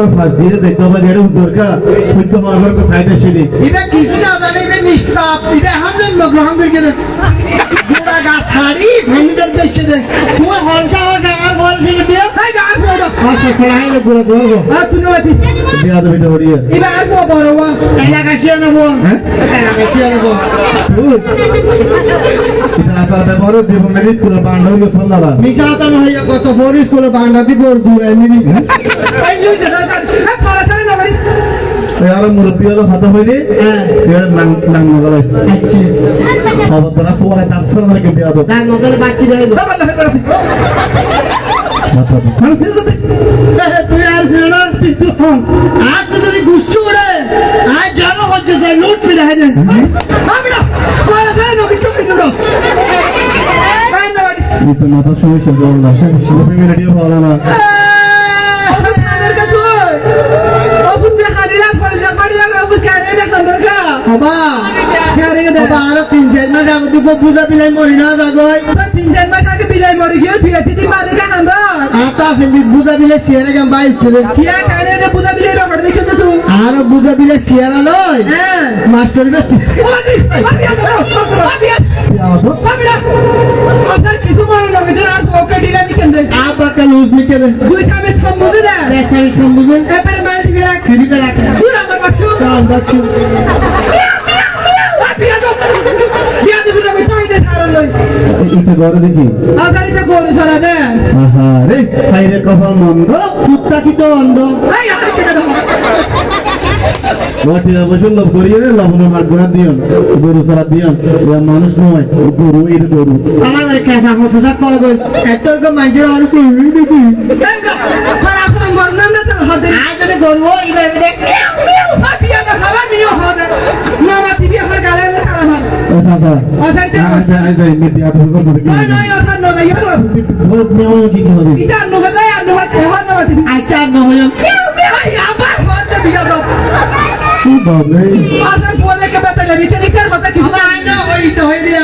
করার ফাঁস দিয়ে দেখতে হবে যেটা দরকার হইতে আমার সাইড এসে দি এটা কিছু না জানে এটা নিষ্পাপ এটা এখন জন্মগ্রহণ করে গেলে গোড়া গাছ ছাড়ি ভেন্ডিটার দেখছে যে তোমার হলসা হলসা আমার বলছি বড় আচ্ছা ছাড়াই না গোড়া গোড়া আর তুমি বাতি বিয়া দেবে তো হরিয়া এটা আর বড় ওয়া এলাকা ছিল নেব। হ্যাঁ? এলাকা ছিল নেব এটা দেব কত ফোর স্কুলে বাংলা দি গোর দূর এমনি এই লুই দেখা কাট এই ফলা করে না বাড়ি আর মুরব্বী হলো হইলে হ্যাঁ এর নাং নাং নগলাইছ আচ্ছা। খবর তোরা সবাই তাফসর লাগে বিয়া দেব তার নগলে বাকি রইল তুই আর ছিল না আজ তো যদি গুষ্টি উড়ে আজ জন্ম হচ্ছে তাই লুট ফিরে হয়? আমি না ফলা করে না কিছু কিছু না এই না বাড়ি এটা মাথা সমস্যা জল না সেটা রেডিও পাওয়া না। চার মাস বুঝা পিলাই মরি না জাগই তিন চার মাস আগে বিলাই মরে গিয়ে ফিরে তিন মারে কেন আমরা আতা আছে বুঝা পিলাই সিয়ারে গাম বাইক চলে কিয়া খানে না বুঝা বিলাই রকম দেখে তো? তুই আরও বুঝা পিলাই সিয়ারা লয় হ্যাঁ মাস্টার ওদি আমি আমি আমি আমি কিছু মনে না ওদের আর ওকে দিলা নি কেন আপাকে লুজ নিকে দে দুই কামে সম্বন্ধে না? দেখাবি সম্বুঝে এবারে মাল দিবি রাখ ফিরিতে তুই আমার বাচ্চা চল বাচ্চু এটা ঘরে দেখি। আগারিতে গরু সারা দে। আহা রে খাই রে কপাল মন্দ। সুত্তা কি তো অন্ধ? এই কেটে দাও মাটি অবশ্যই লব করিয়ে রে লবণ মার গুণা দিয়ন গরু সারা দিয়ন। এ মানুষ নয় গরু এর গরু। আমার কেসা ফসা কয় গই এত কো মাইজের আর কই দেখি। সারা তুমি মরনা না তো হদে আজ যদি গরু ইবে দেখ বিয়া না খাবার নিও হদে না মা তিবি আমার গালে না খারাপ হয় ও দাদা আসাইতে আই যাই আই যাই মিটি আত করে করে কি নয় নয় ওটা নয় ইয়া বহুত নিয়ম কি কি হবে নয় না আর নয় হন না তিবি আচ্ছা বিয়া দাও কি বলে আবার বলে কে বেটা লেবি তে নিকার কথা কি আবার আইনা হই তো হই দিয়া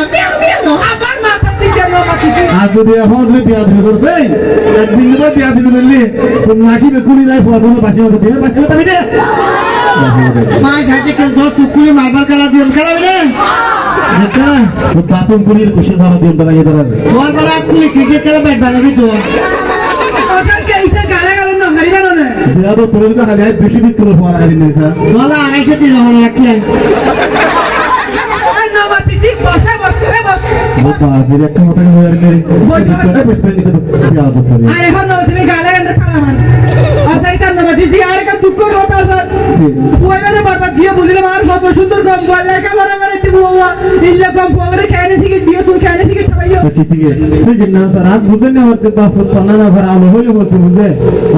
আবার মাথা দিকে নয় তিবি আজ যদি এখন যদি বিয়া করছে, একদিন বিয়া তো নাকি বেকুনি যায় পছন্দ পাশে মতো দিবে মতো দিবে তো সুকুরি মার্বেল খেলা দিন ধরা দিন বেলা বেলা তুই ক্রিকেট খেলা ব্যাট বানাবি তো ওটা কে ইটা গালে গালে না হারিবা না বিয়া তো তোর তো খালি দুশো বিশ কিলো পর আগে নিয়ে স্যার বলা আড়াইশো তিন হলো ফির একটা মতো হয়ে গেলে আর এখন তুমি গালে গালে খারাপ fuera de barbaridad. দিয়ে বুঝলাম আর কত সুন্দর গম বলে একেবারে মানে তুই বাবা ইল্লা থেকে দিয়ে তুই থেকে খাইও কিছু বুঝে না স্যার বুঝে না হতে না ভরা আলো হইলে বসে বুঝে?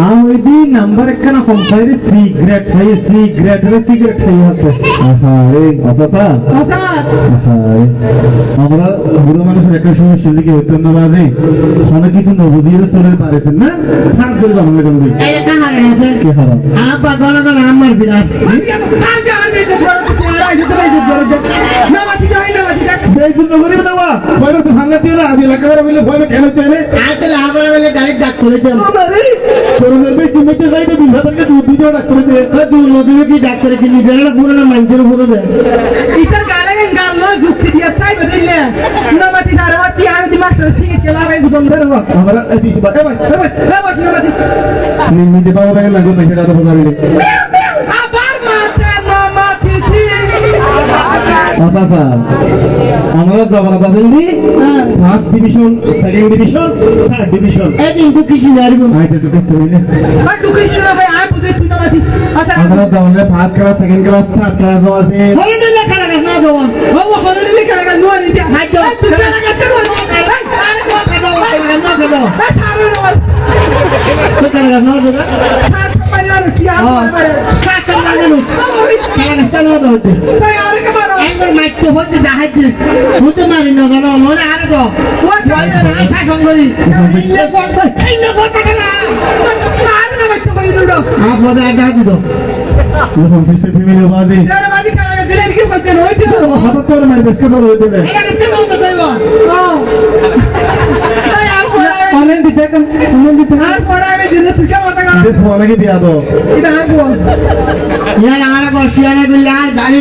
আ ওই দি নাম্বার একখানা কোম্পানির সিগারেট খাই সিগারেট রে সিগারেট খাই হতো। আহা এই অসাসা আমরা বুড়ো মানুষের একটা সময় সেদিকে হইতো না বাজে। অনেক কিছু নবুঝিয়ে চলে পারেছেন না? থাক করে বাংলা আছে কি হারাম আপা আমার বিরাট। ডাক্তার কি ডাক্তার পুরো না মানুষের পুরো দেয় ইতার গালে গাল না যুক্তি দিয়ে চাই বদিলে না মাটি আর দি মাস্টার সিগে খেলা ভাই বুঝুন বের আমরা এই দিবা এ ভাই লাগো সেটা তো বোঝাবি আচ্ছা আমরা জগন্নাথ আছেন first division second division third division এই দিন কু কিছু জানব আইতে তো কিছু হইলে আর ঢুকে ছিল ভাই আর বুঝে তুই না মাটি আচ্ছা। আমরা Jagannath first class second class third class আছে। হলুদ লেখা লাগা না দেওয়া ও হরে লিখে লাগা নো নি দিয়া হাই তো তুই না কাটতে বল আরে না দাও না দাও সারো না তো লাগা না দাও সার পাইলার কি আর পারে শাসন লাগে নো খেলা নষ্ট না দাও তাই আর কে মারো একবার মাইক তো হতে যাহাইতে হতে মারি না জানো নলে আরে তো শাসন করি ইলে ফট ইলে ফট না আর না মারতে কই দুডো আ ফদা আডা দিদো যখন সিস্টেম ফ্যামিলি বাজে এর মাঝে খেলা দিলে কি করতে হইছে হাতে তোর মারি বেশ করে হইতে এটা কিসে মত দেব ও তাই আর পড়া অনেক দিতে কেন আনন্দ দিতে তারপরে আমি দিনে তুই মাথা খারাপ যে ফোয়া লাগে বিয়া দাও ইয়ার আমার গসিয়ানে গাড়ি